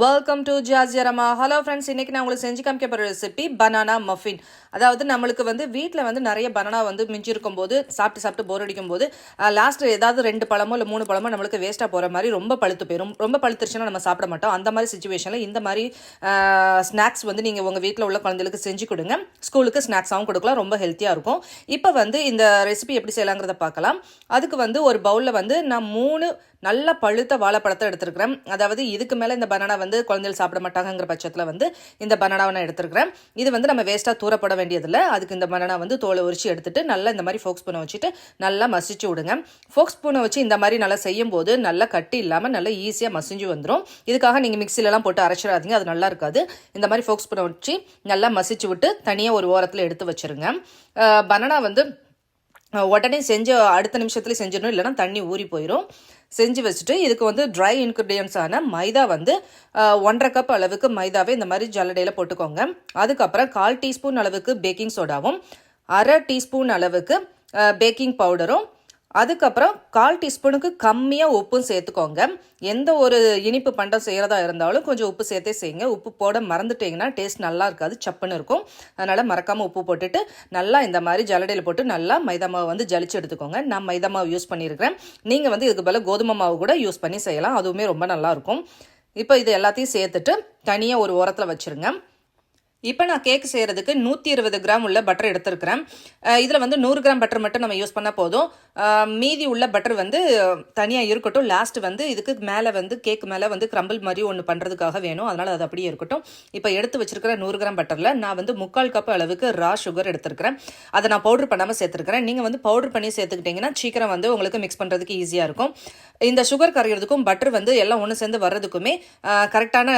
Welcome to ஜாஜியரமா hello friends இன்னைக்கு நான் உங்களுக்கு செஞ்சு காமிக்க போகிற ரெசிபி பனானா மஃபின் அதாவது நம்மளுக்கு வந்து வீட்டில் வந்து நிறைய பனானா வந்து மிஞ்சி இருக்கும்போது சாப்பிட்டு சாப்பிட்டு போர் அடிக்கும் போது லாஸ்ட் ஏதாவது ரெண்டு பழமோ இல்லை மூணு பழமோ நம்மளுக்கு வேஸ்ட்டாக போகிற மாதிரி ரொம்ப பழுத்து போயிடும் ரொம்ப பழுத்துருச்சுன்னா நம்ம சாப்பிட மாட்டோம். அந்த மாதிரி சுச்சுவேஷனில் இந்த மாதிரி ஸ்நாக்ஸ் வந்து நீங்கள் உங்கள் வீட்டில் உள்ள குழந்தைகளுக்கு செஞ்சு கொடுங்க. ஸ்கூலுக்கு ஸ்நாக்ஸாகவும் கொடுக்கலாம். ரொம்ப ஹெல்த்தியாக இருக்கும். இப்போ வந்து இந்த ரெசிபி எப்படி செய்யலாங்கிறத பார்க்கலாம். அதுக்கு வந்து ஒரு பவுலில் வந்து நான் மூணு நல்ல பழுத்த வாழைப்பழத்தை எடுத்துருக்கிறேன். அதாவது இதுக்கு மேலே இந்த பனானா வந்து குழந்தைகள் சாப்பிட மாட்டாங்கங்கிற பட்சத்தில் வந்து இந்த பனானாவை நான் எடுத்துருக்கிறேன். இது வந்து நம்ம வேஸ்ட்டாக தூரப்பட வேண்டியதில்லை. அதுக்கு இந்த பனானா வந்து தோலை உரிச்சு எடுத்துட்டு நல்லா இந்த மாதிரி ஃபோக்ஸ் ஸ்பூனை வச்சுட்டு நல்லா மசிச்சு விடுங்க. ஃபோக்ஸ் ஸ்பூனை வச்சு இந்த மாதிரி நல்லா செய்யும் போது நல்லா கட்டி இல்லாமல் நல்லா ஈஸியாக மசிஞ்சு வந்துடும் இதுக்காக நீங்கள் மிக்சிலலாம் போட்டு அரைச்சிடாதீங்க. அது நல்லா இருக்காது. இந்த மாதிரி ஃபோக்ஸ் ஸ்பூனை வச்சு நல்லா மசிச்சு விட்டு தனியாக ஒரு ஓரத்தில் எடுத்து வச்சுருங்க. பனானா வந்து உடனே செஞ்ச அடுத்த நிமிஷத்துல செஞ்சிடணும். இல்லைனா தண்ணி ஊறி போயிடும் செஞ்சு வச்சுட்டு இதுக்கு வந்து ட்ரை இன்க்ரீடியன்ஸான மைதா வந்து ஒன்றரை கப் அளவுக்கு மைதாவை இந்த மாதிரி ஜல்லடையில் போட்டுக்கோங்க. அதுக்கப்புறம் கால் டீஸ்பூன் அளவுக்கு பேக்கிங் சோடாவும் அரை டீஸ்பூன் அளவுக்கு பேக்கிங் பவுடரும் அதுக்கப்புறம் கால் டீஸ்பூனுக்கு கம்மியாக உப்பும் சேர்த்துக்கோங்க. எந்த ஒரு இனிப்பு பண்டம் செய்கிறதா இருந்தாலும் கொஞ்சம் உப்பு சேர்த்தே செய்யுங்க. உப்பு போட மறந்துட்டீங்கன்னா டேஸ்ட் நல்லா இருக்காது சப்புன்னு இருக்கும். அதனால் மறக்காமல் உப்பு போட்டுட்டு நல்லா இந்த மாதிரி ஜல்லடையில் போட்டு நல்லா மைதா மாவு வந்து ஜலிச்சு எடுத்துக்கோங்க. நான் மைதா மாவு யூஸ் பண்ணியிருக்கிறேன் நீங்கள் வந்து இதுக்கு பதிலா கோதுமை மாவு கூட யூஸ் பண்ணி செய்யலாம். அதுவுமே ரொம்ப நல்லா இருக்கும். இப்போ இது எல்லாத்தையும் சேர்த்துட்டு தனியாக ஒரு ஓரத்தில் வச்சுருங்க. இப்போ நான் கேக் செய்கிறதுக்கு நூற்றி இருபது கிராம் உள்ள பட்டர் எடுத்துருக்கிறேன். இதில் வந்து நூறு கிராம் பட்டர் மட்டும் நம்ம யூஸ் பண்ணால் போதும். மீதி உள்ள பட்டர் வந்து தனியாக இருக்கட்டும். லாஸ்ட் வந்து இதுக்கு மேலே வந்து கேக் மேலே வந்து கிரம்பிள் மாதிரி ஒன்று பண்ணுறதுக்காக வேணும். அதனால் அது அப்படியே இருக்கட்டும். இப்போ எடுத்து வச்சிருக்கிற நூறு கிராம் பட்டரில் நான் வந்து முக்கால் கப் அளவுக்கு ரா சுகர் எடுத்துருக்கிறேன். அதை நான் பவுடர் பண்ணாமல் சேர்த்துருக்கிறேன். நீங்கள் வந்து பவுடர் பண்ணி சேர்த்துக்கிட்டிங்கன்னா சீக்கிரம் வந்து உங்களுக்கு மிக்ஸ் பண்ணுறதுக்கு ஈஸியாக இருக்கும். இந்த சுகர் கரையிறதுக்கும் பட்டர் வந்து எல்லாம் ஒன்று சேர்ந்து வர்றதுக்குமே கரெக்டான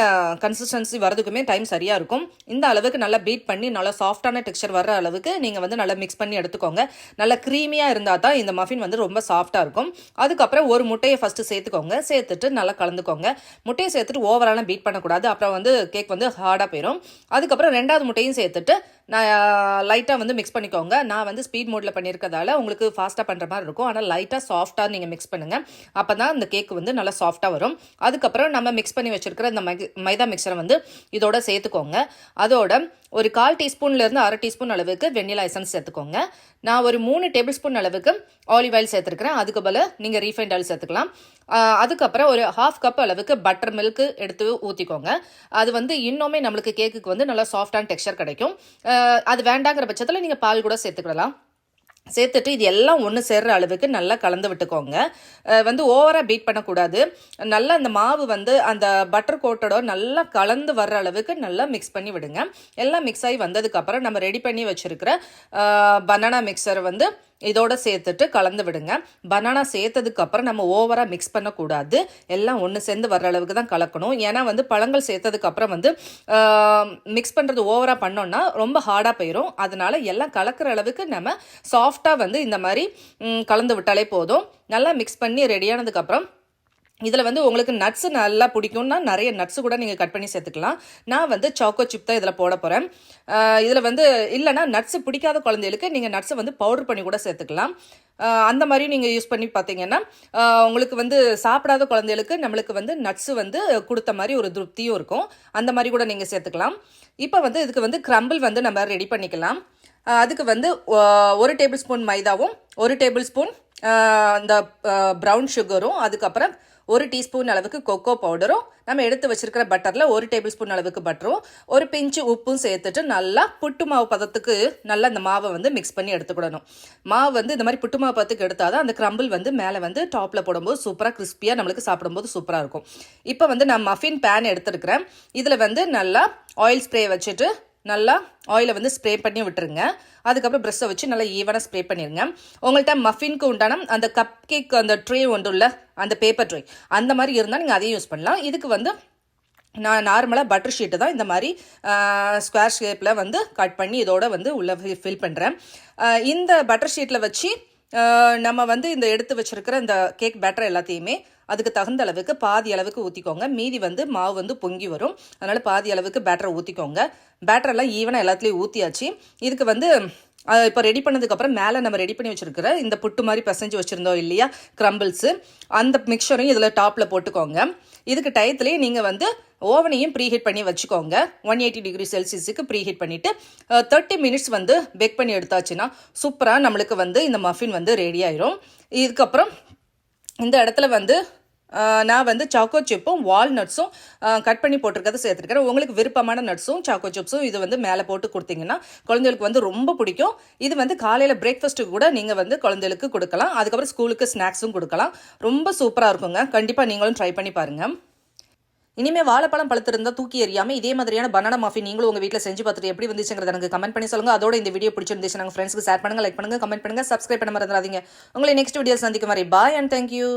கன்சிஸ்டன்சி வர்றதுக்குமே டைம் சரியாக இருக்கும். இந்த அளவுக்கு நல்லா பீட் பண்ணி நல்லா சாஃப்டான டெக்ஸ்சர் வர்ற அளவுக்கு நீங்கள் வந்து நல்லா மிக்ஸ் பண்ணி எடுத்துக்கோங்க. நல்லா க்ரீமியாக இருந்தால் தான் இந்த மஃபின் வந்து ரொம்ப சாஃப்டாக இருக்கும். அதுக்கப்புறம் ஒரு முட்டையை ஃபஸ்ட்டு சேர்த்துக்கோங்க. சேர்த்துட்டு நல்லா கலந்துக்கோங்க. முட்டையை சேர்த்துட்டு ஓவராலாம் பீட் பண்ணக்கூடாது. அப்புறம் வந்து கேக் வந்து ஹார்டாக போயிடும் அதுக்கப்புறம் ரெண்டாவது முட்டையும் சேர்த்துட்டு நான் லைட்டாக வந்து மிக்ஸ் பண்ணிக்கோங்க. நான் வந்து ஸ்பீட் மோடில் பண்ணியிருக்கதால உங்களுக்கு ஃபாஸ்ட்டாக பண்ணுற மாதிரி இருக்கும். ஆனால் லைட்டாக சாஃப்டாக நீங்கள் மிக்ஸ் பண்ணுங்கள் அப்போ தான் இந்த கேக் வந்து நல்லா சாஃப்டாக வரும். அதுக்கப்புறம் நம்ம மிக்ஸ் பண்ணி வச்சுருக்கிற இந்த மை- மைதா மிக்சரை வந்து இதோட சேர்த்துக்கோங்க. இதோட ஒரு கால் டீஸ்பூன்லேருந்து அரை டீஸ்பூன் அளவுக்கு வெண்ணிலா எசன்ஸ் சேர்த்துக்கோங்க. நான் ஒரு மூணு டேபிள் ஸ்பூன் அளவுக்கு ஆலிவ் ஆயில் சேர்த்துருக்கிறேன். அதுக்கு பதில் நீங்கள் ரீஃபைண்ட் ஆயில் சேர்த்துக்கலாம். அதுக்கப்புறம் ஒரு ஹாஃப் கப் அளவுக்கு பட்டர் மில்க் எடுத்து ஊற்றிக்கோங்க அது வந்து இன்னுமே நம்மளுக்கு கேக்குக்கு வந்து நல்லா சாஃப்டான டெக்ஸ்சர் கிடைக்கும். அது வேண்டாங்கிற பட்சத்தில் நீங்கள் பால் கூட சேர்த்துக்கிடலாம். சேர்த்துட்டு இது எல்லாம் ஒன்று சேர்ற அளவுக்கு நல்லா கலந்து விட்டுக்கோங்க. வந்து ஓவராக பீட் பண்ணக்கூடாது. நல்லா அந்த மாவு வந்து அந்த பட்டர் கோட்டோட நல்லா கலந்து வர்ற அளவுக்கு நல்லா மிக்ஸ் பண்ணி விடுங்க. எல்லாம் மிக்ஸ் ஆகி வந்ததுக்கப்புறம் நம்ம ரெடி பண்ணி வச்சுருக்கிற பனானா மிக்சர் வந்து இதோட சேர்த்துட்டு கலந்து விடுங்க. பனானா சேர்த்ததுக்கு அப்புறம் நம்ம ஓவரா மிக்ஸ் பண்ணக்கூடாது. எல்லாம் ஒன்று சேர்ந்து வர்ற அளவுக்கு தான் கலக்கணும். ஏன்னா வந்து பழங்கள் சேர்த்ததுக்கு அப்புறம் வந்து மிக்ஸ் பண்ணுறது ஓவரா பண்ணோம்னா ரொம்ப ஹார்டாக போயிடும் அதனால எல்லாம் கலக்கிற அளவுக்கு நம்ம சாஃப்டாக வந்து இந்த மாதிரி கலந்து விட்டாலே போதும். நல்லா மிக்ஸ் பண்ணி ரெடியானதுக்கப்புறம் இதில் வந்து உங்களுக்கு நட்ஸ் நல்லா பிடிக்கும்னா நிறைய நட்ஸு கூட நீங்கள் கட் பண்ணி சேர்த்துக்கலாம். நான் வந்து சாக்கோ சிப் தான் இதில் போட போகிறேன் இதில் வந்து இல்லைன்னா நட்ஸு பிடிக்காத குழந்தைகளுக்கு நீங்கள் நட்ஸை வந்து பவுடர் பண்ணி கூட சேர்த்துக்கலாம். அந்த மாதிரி நீங்கள் யூஸ் பண்ணி பார்த்தீங்கன்னா உங்களுக்கு வந்து சாப்பிடாத குழந்தைகளுக்கு நம்மளுக்கு வந்து நட்ஸு வந்து கொடுத்த மாதிரி ஒரு திருப்தியும் இருக்கும். அந்த மாதிரி கூட நீங்கள் சேர்த்துக்கலாம். இப்போ வந்து இதுக்கு வந்து க்ரம்பிள் வந்து நம்ம ரெடி பண்ணிக்கலாம். அதுக்கு வந்து ஒரு டேபிள் ஸ்பூன் மைதாவும் ஒரு டேபிள் ஸ்பூன் இந்த ப்ரௌன் சுகரும் அதுக்கப்புறம் ஒரு டீஸ்பூன் அளவுக்கு கொக்கோ பவுடரும் நம்ம எடுத்து வச்சிருக்கிற பட்டரில் ஒரு டேபிள் ஸ்பூன் அளவுக்கு பட்டரும் ஒரு பிஞ்சு உப்பும் சேர்த்துட்டு நல்லா புட்டு மாவு பதத்துக்கு நல்லா அந்த மாவை வந்து மிக்ஸ் பண்ணி எடுத்துக்கிடணும். மாவு வந்து இந்த மாதிரி புட்டு மாவு பதத்துக்கு எடுத்தால் தான் அந்த கிரம்பிள் வந்து மேலே வந்து டாப்பில் போடும்போது சூப்பராக கிறிஸ்பியாக நம்மளுக்கு சாப்பிடும்போது சூப்பராக இருக்கும். இப்போ வந்து நான் மஃபின் பேன் எடுத்துருக்கிறேன். இதில் வந்து நல்லா ஆயில் ஸ்ப்ரே வச்சுட்டு நல்லா ஆயிலை வந்து ஸ்ப்ரே பண்ணி விட்டுருங்க. அதுக்கப்புறம் ப்ரெஷ்ஷை வச்சு நல்லா ஈவனாக ஸ்ப்ரே பண்ணிடுங்க உங்கள்கிட்ட மஃபின்க்கு உண்டான அந்த கப் கேக் அந்த ட்ரே ஒன்று அந்த பேப்பர் ட்ரே அந்த மாதிரி இருந்தால் நீங்கள் அதையும் யூஸ் பண்ணலாம். இதுக்கு வந்து நான் நார்மலாக பட்டர் ஷீட்டு தான் இந்த மாதிரி ஸ்கொயர் ஷேப்பில் வந்து கட் பண்ணி இதோட வந்து உள்ளே ஃபில் பண்ணுறேன் இந்த பட்டர் ஷீட்டில் வச்சு நம்ம வந்து இந்த எடுத்து வச்சுருக்கிற இந்த கேக் பேட்டர் எல்லாத்தையுமே அதுக்கு தகுந்த அளவுக்கு பாதி அளவுக்கு ஊற்றிக்கோங்க மீதி வந்து மாவு வந்து பொங்கி வரும். அதனால் பாதி அளவுக்கு பேட்டரை ஊற்றிக்கோங்க பேட்டரெல்லாம் ஈவனாக எல்லாத்துலேயும் ஊற்றியாச்சு இதுக்கு வந்து இப்போ ரெடி பண்ணதுக்கப்புறம் மேலே நம்ம ரெடி பண்ணி வச்சிருக்கிற இந்த புட்டு மாதிரி பிசைஞ்சு வச்சுருந்தோம் இல்லையா? க்ரம்பிள்ஸு அந்த மிக்சரையும் இதில் டாப்பில் போட்டுக்கோங்க. இதுக்கு டயத்துலேயே நீங்கள் வந்து ஓவனையும் ப்ரீஹீட் பண்ணி வச்சுக்கோங்க. ஒன் எயிட்டி டிகிரி செல்சியஸுக்கு ப்ரீஹீட் பண்ணிவிட்டு தேர்ட்டி மினிட்ஸ் வந்து பேக் பண்ணி எடுத்தாச்சுன்னா சூப்பராக நம்மளுக்கு வந்து இந்த மஃபின் வந்து ரெடி ஆயிரும். இதுக்கப்புறம் இந்த இடத்துல வந்து நான் வந்து சாக்கோ சிப்பும் வால்நட்ஸும் கட் பண்ணி போட்டிருக்கிறத சேர்த்துருக்கிறேன். உங்களுக்கு விருப்பமான நட்ஸும் சாக்கோ சிப்ஸும் இது வந்து மேலே போட்டு கொடுத்தீங்கன்னா குழந்தைகளுக்கு வந்து ரொம்ப பிடிக்கும். இது வந்து காலையில் பிரேக்ஃபாஸ்ட்டுக்கு கூட நீங்கள் வந்து குழந்தைகளுக்கு கொடுக்கலாம். அதுக்கப்புறம் ஸ்கூலுக்கு ஸ்நாக்ஸும் கொடுக்கலாம். ரொம்ப சூப்பராக இருக்குங்க. கண்டிப்பாக நீங்களும் ட்ரை பண்ணி பாருங்கள் இனிமே வாழைப்பழம் பழுத்திருந்தா தூக்கி எறியாமல் இதே மாதிரியான பனானா மாஃபி நீங்களும் உங்கள் வீட்டில் செஞ்சு பார்த்துட்டு எப்படி வந்துச்சுங்கிறத எனக்கு கமெண்ட் பண்ணி சொல்லுங்க. அதோட இந்த வீடியோ பிடிச்சிருந்துச்சு நாங்கள் ஃப்ரெண்ட்ஸ்க்கு ஷேர் பண்ணுங்கள் லைக் பண்ணுங்கள் கமெண்ட் பண்ணுங்கள் சப்ஸ்கிரைப் பண்ண மறந்துடாதீங்க. உங்களை நெக்ஸ்ட் வீடியோ சந்திக்கும் மாதிரி பாய் அண்ட் தேங்க்யூ